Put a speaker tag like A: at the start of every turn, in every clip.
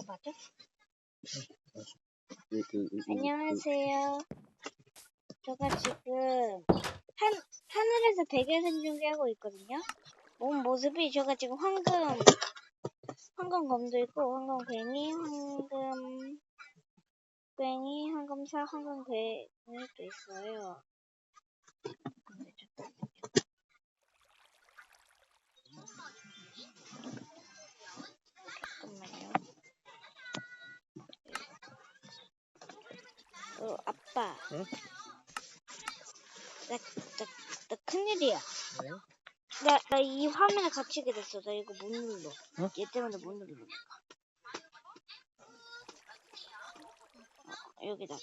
A: 이거 맞아? 안녕하세요. 제가 지금 한 하늘에서 베개 생중계 하고 있거든요. 몸 모습이 제가 지금 황금 황금 검도 있고 황금 괭이, 황금 괭이, 황금사, 황금 괭이도 있어요. 아빠.
B: 응?
A: 나, 나, 나 큰일이야.
B: 왜?
A: 나, 나 이 화면에 갇히게 됐어. 나 이거 못 눌러.
B: 응?
A: 얘 때문에 못 눌러. 어, 여기다가.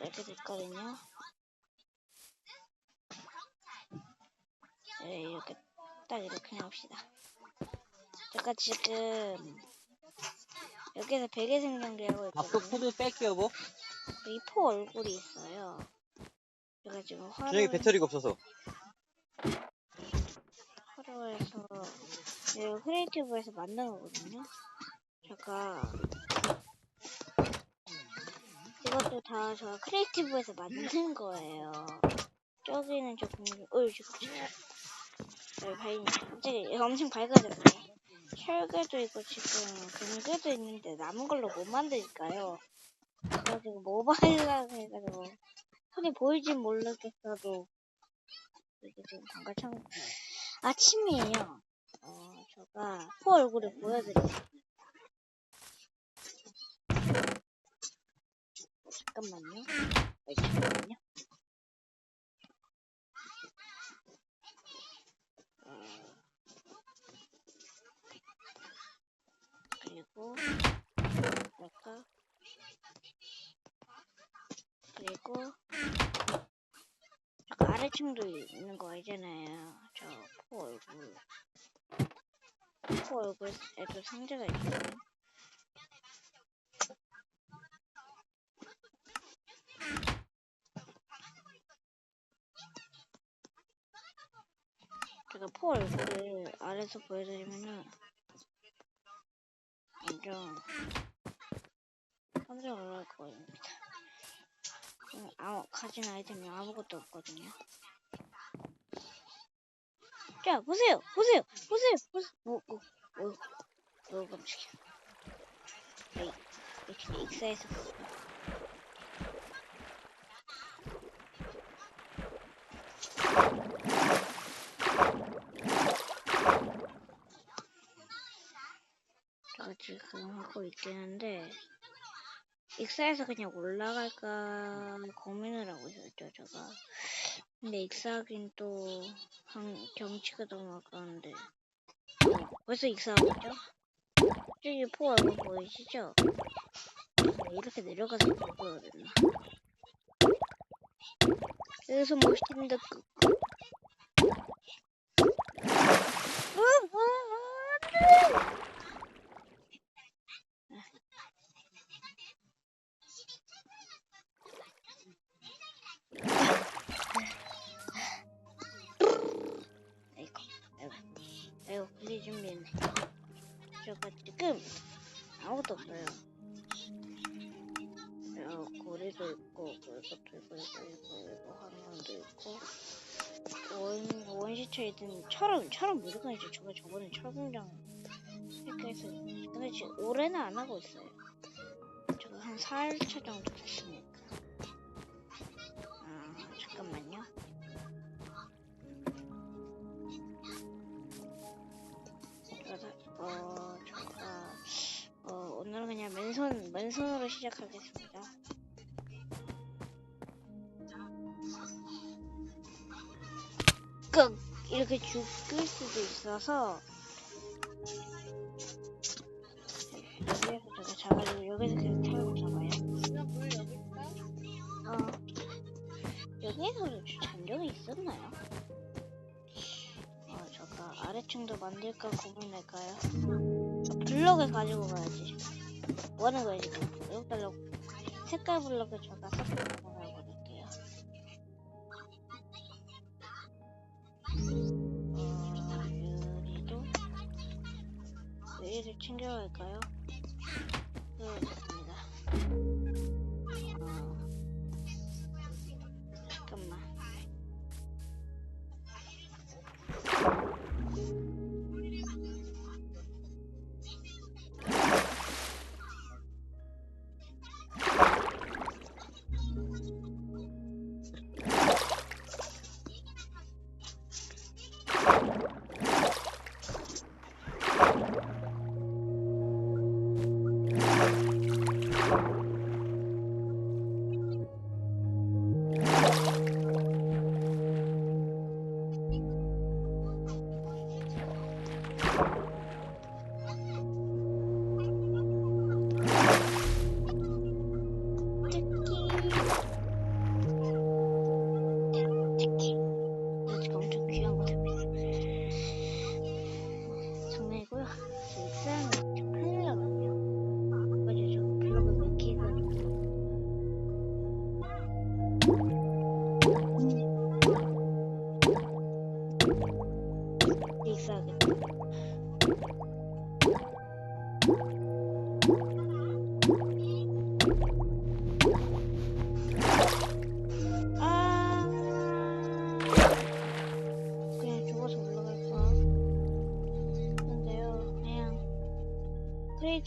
A: 이렇게 됐거든요. 네, 이렇게, 딱 이렇게 합시다. 제가 지금, 여기서 베개 생명기하고
B: 밥도
A: 있거든요.
B: 푸드 뺄게 여보
A: 리포 얼굴이 있어요. 제가 지금 화를
B: 준영이 배터리가 없어서
A: 화로에서 네, 크리에이티브에서 만든 거거든요. 제가 이것도 다 제가 크리에이티브에서 만든 거예요. 저기는 저 공주, 어이 지금 여기 밝 갑자기 얘가 엄청 밝아졌네. 철개도 있고 지금 금괴도 있는데 남은 걸로 못 만드니까요. 그래가지고 모바일이라고 해가지고 손이 보이진 모르겠어도 이게 지금 잠깐 참 아침이에요. 어, 제가 포 얼굴을 보여드릴게요. 잠깐만요. 어이, 잠깐만요. 어, 그리고 뭘까? 그리고 아래층도 있는 거 알잖아요. 저 포 얼굴. 포 얼굴에도 상자가 있거든요. 제가 포 얼굴을 아래서 보여드리면은 완전 깜짝 놀랄 거입니다. 음, 아무, 가진 아이템이 아무것도 없거든요. 자, 보세요! 보세요! 보세요! 보세요! 뭐, 뭐, 뭐, 뭐, 깜짝이야. 에이, 이렇게 익사해서. 지금 하고 있겠는데, 익사해서 그냥 올라갈까 고민을 하고 있었죠, 제가. 근데 익사하긴 또, 한, 경치가 너무 아까운데. 벌써 익사하고 있죠? 저기 포 얼굴 보이시죠? 네, 이렇게 내려가서 보여야 되나. 여기서 멋있는데, 있던 철은, 철은 무조건 이제 저가 저번에 철공장 이렇게 해서, 근데 지금 올해는 안 하고 있어요. 제가 한 4일차 정도 됐으니까. 아, 잠깐만요. 어 제가 어 오늘은 그냥 맨손 맨손으로 시작하겠습니다. 이렇게 죽을 수도 있어서 여기에서 제가 잡아주고 여기서 계속 털고 잡아요.
C: 물 여기 있어?
A: 어 여기에서도 잠정이 있었나요? 어 잠깐 아래층도 만들까 고민할까요? 블럭을 가지고 가야지. 뭐 하는 거야 지금? 블럭 달라고 색깔 블럭을 제가 버릴 내일을 챙겨갈까요? 네, 좋습니다.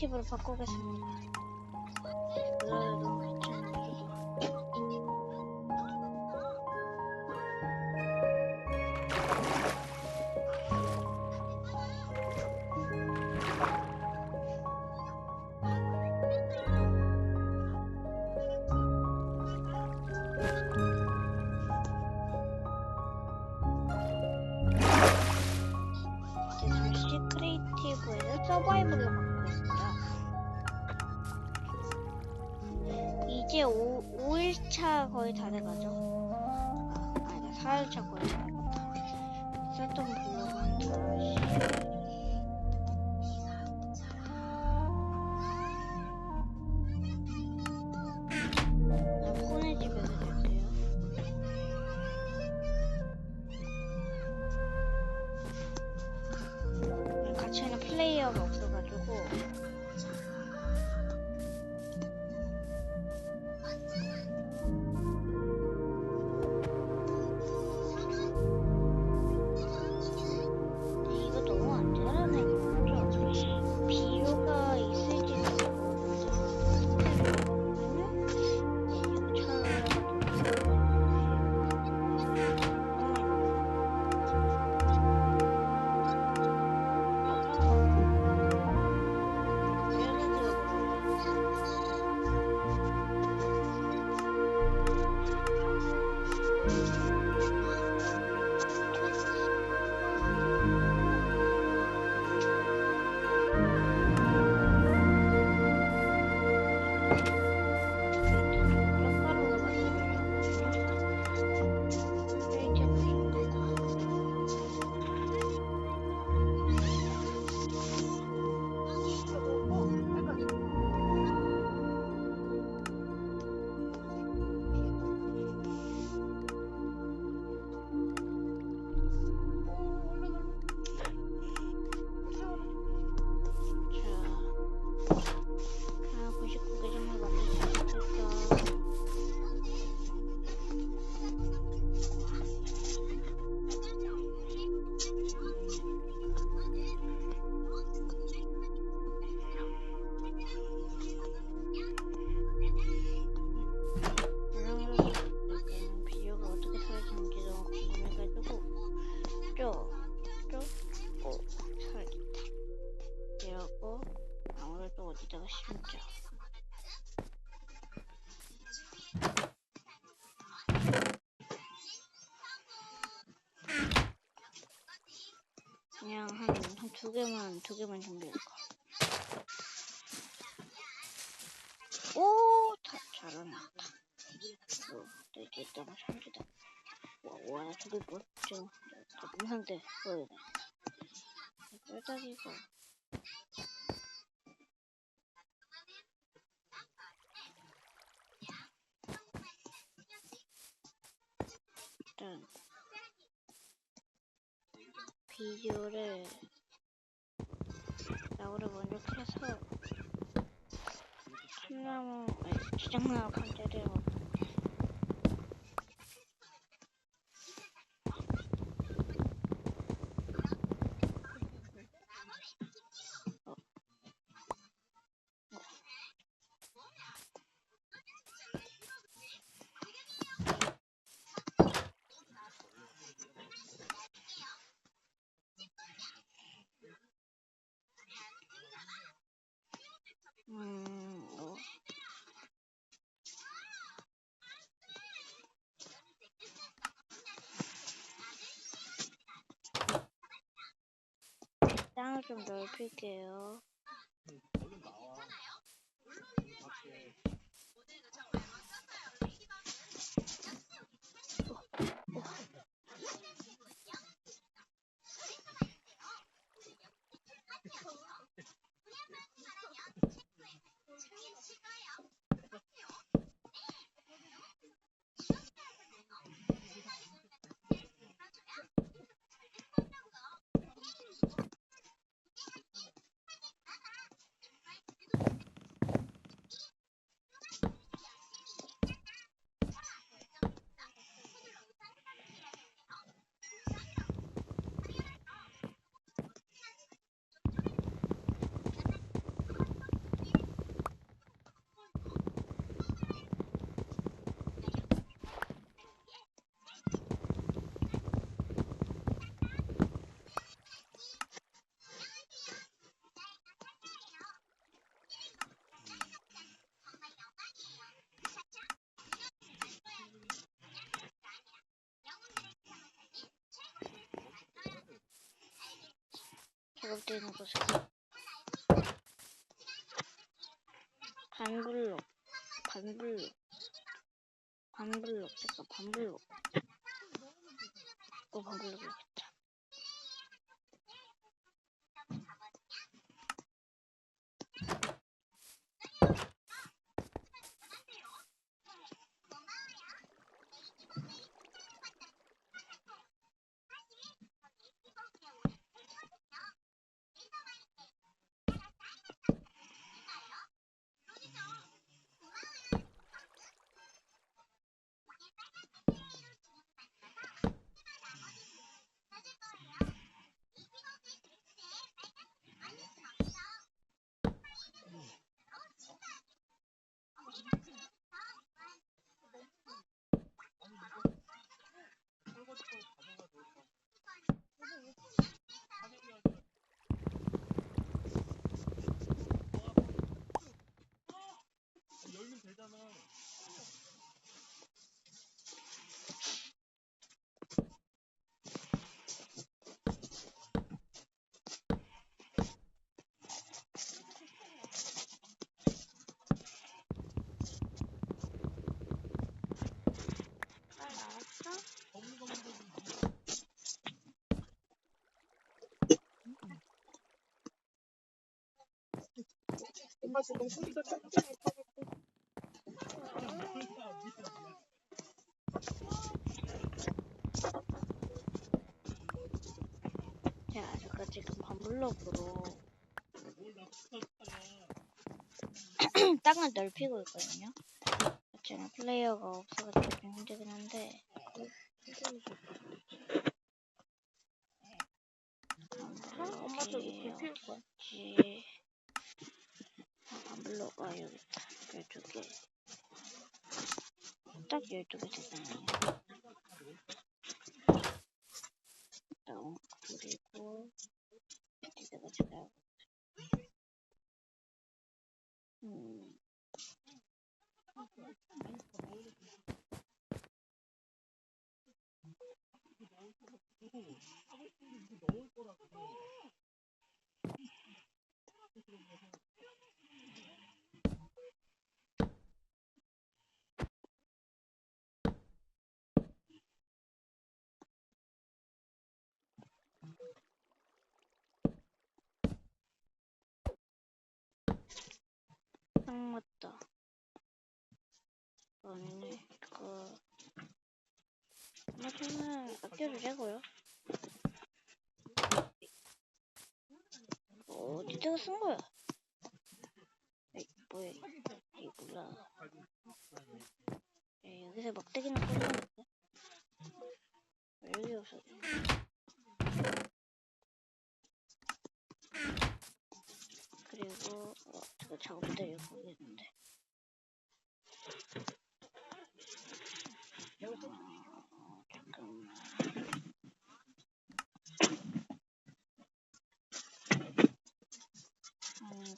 A: 80으로 바꾸겠습니다. 플레이어가 없어가지고 두 개만 두 개만 준비할까. 오, 다 잘라놨다. 이게 있다가 삼지다. 와, 와, 저게 뭐죠? 남상대 보여요. 뼈다귀가. 일단 비교를 겨 나무를 먼저 캐서 참나무, 아니, 지장나무 감자를 먹고 음, 어. 땅을 좀 넓힐게요. 작업되는 곳에서 반블록, 반블록, 반블록, 잠깐 반블록. 또 반블록이겠다. 아, 나왔어?
C: 지금 손도 짝짝이
A: 제가 지금 반블록으로 땅을 넓히고 있거든요. 제가 플레이어가 없어가지고 좀 힘들긴 한데
C: 엄마도
A: 이렇게
C: 이렇게 피울 거야.
A: 어딨지? 아, 반블록가 여기 있다. 12개. 딱 12개 되잖아요. 다음 그리고 이제가 제가 음. 아 맞다. 아니네. 그거 나중에 아껴도 되고요. 어, 어디다가 쓴 거야? 에이, 뭐야? 이 몰라. 야, 여기서 막대기는 꺼내는데? 왜 여기 없어? 그리고 어, 저거 작업대 거기 있는데.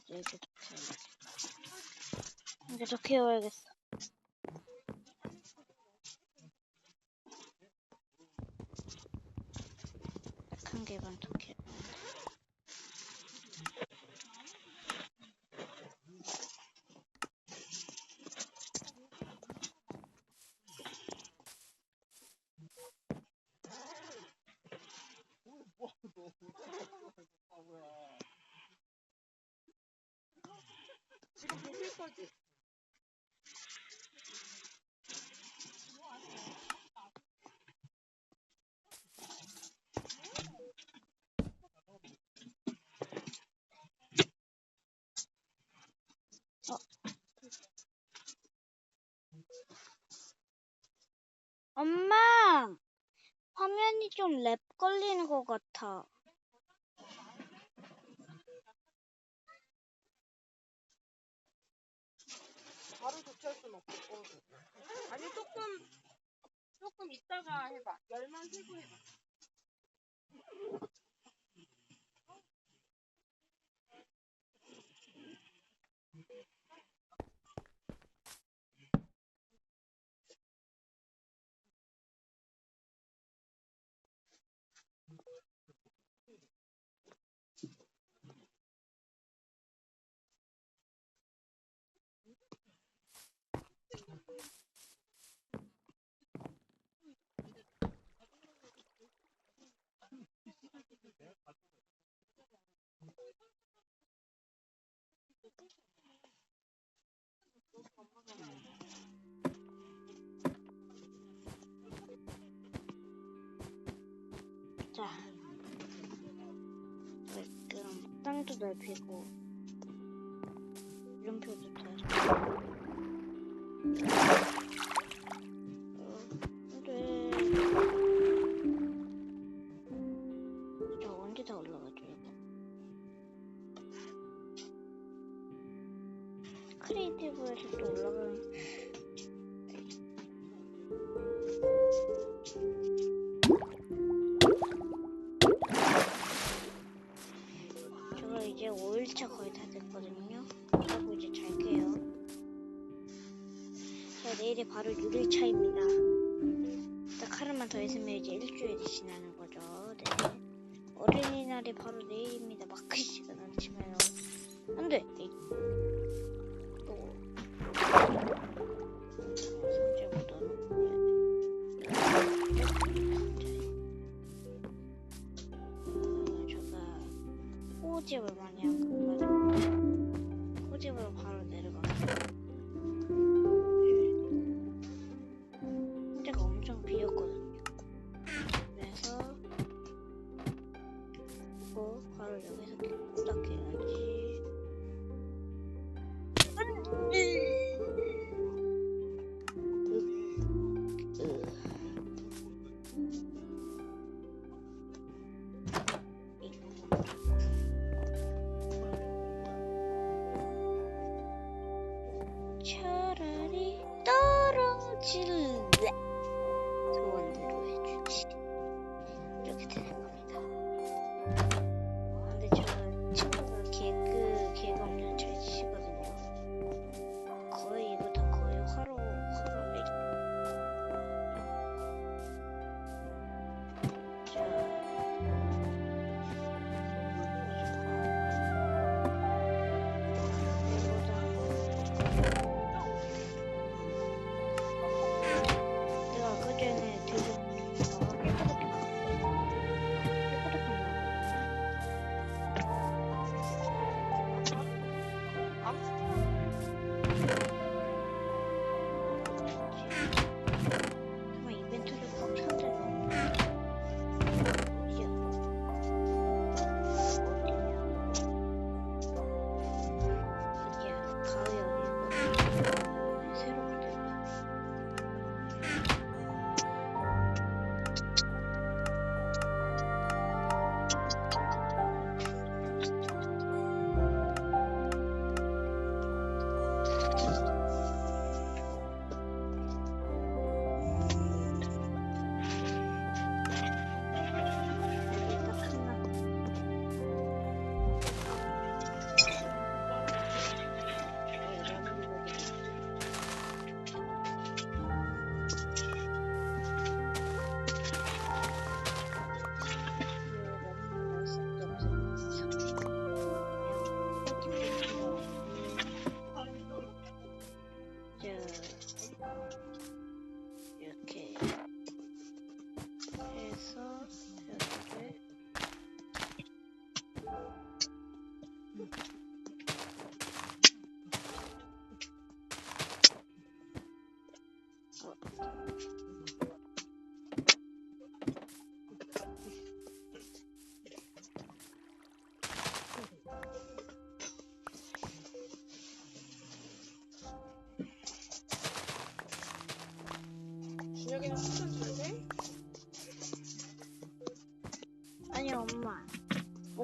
A: 이제 이렇게. 이제 더 키워야겠어. 딱 한 개만 더 키워.
C: 지금 보실 거지?
A: 엄마! 화면이 좀 랩 걸리는 것 같아.
C: 바로 교체할 순 없고. 어. 아니 조금 조금 있다가 해봐. 열만 세고 해봐.
A: 자. 그럼 땅도 넓히고. 이름표도 다. 바로 6일 차입니다. 딱 하루만 더 있으면 이제 일주일이 지나는 거죠. 네. 어린이날이 바로 내일입니다. 마크 시간 안 치면 안 돼.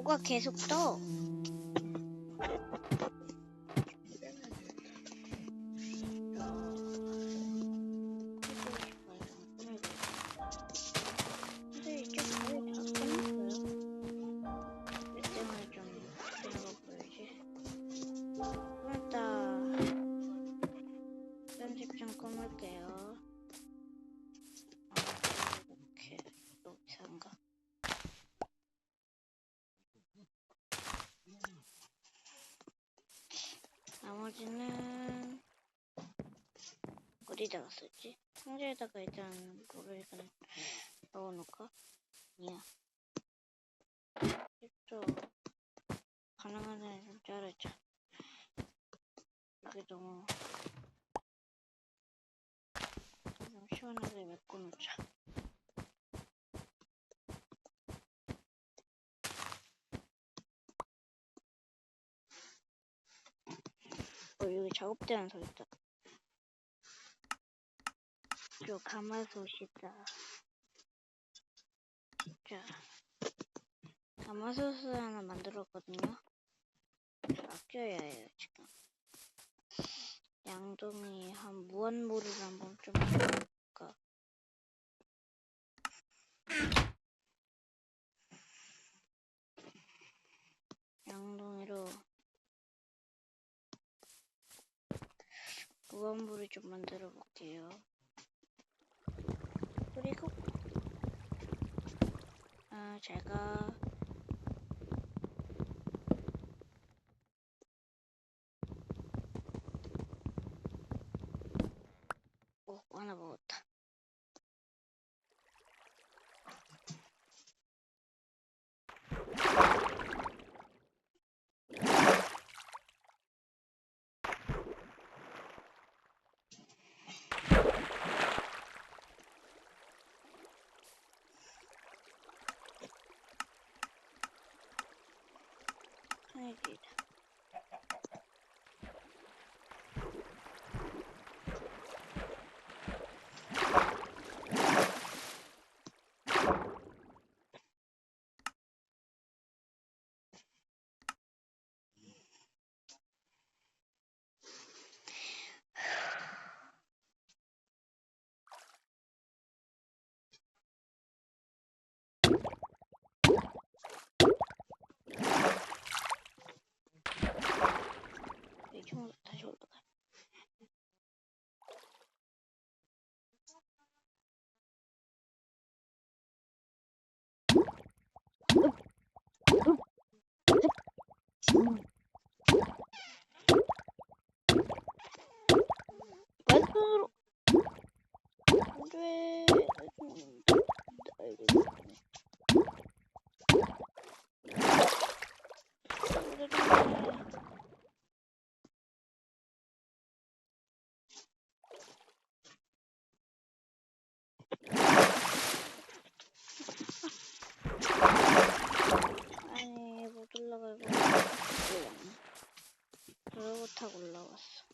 A: 뭐가 계속 떠. 어디다가 썼지? 상자에다가 일단 뭐를 일단 넣어놓을까? 아니야. 또 가능한 한좀 자르자. 이게 너무 좀 시원하게 메꿔놓자. 어, 여기 작업대는 서 있다. 저 가마솥이다. 자, 가마솥을 하나 만들었거든요. 아껴야 해요, 지금. 양동이 한 무한물을 한번 좀 해볼까. 양동이로 무한물을 좀 만들어 볼게요. 그리고 아 제가 오 하나 먹었다. 하늘이다. 이 친구 다시 올라가. 마이크로 안돼 알겠네 아니 못 올라가고 올라왔네 그러고 타고 올라왔어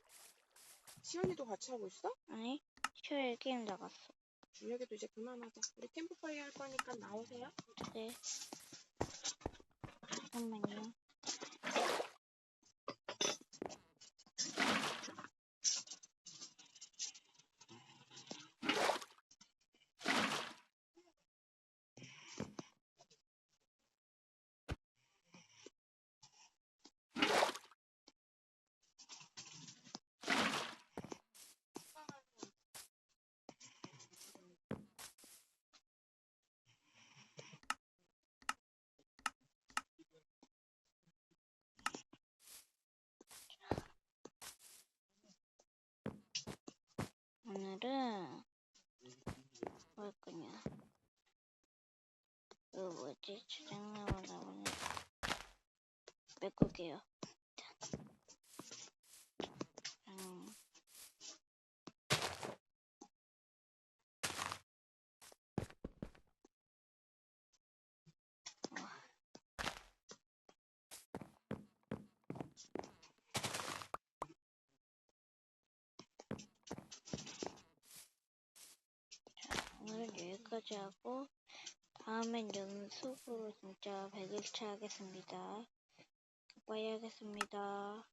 C: 시연이도 같이 하고 있어?
A: 아니 시호의 게임 나갔어
C: 준혁이도 이제 그만하자. 우리 캠프파이어 할 거니까 나오세요.
A: 네 잠깐만요 오늘은 뭐할 거냐? 이거 뭐지? 주장나무 나오네. 메꿀게요 음. 오늘은 여기까지 하고 다음엔 연속으로 진짜 100일차 하겠습니다. 빠이 하겠습니다.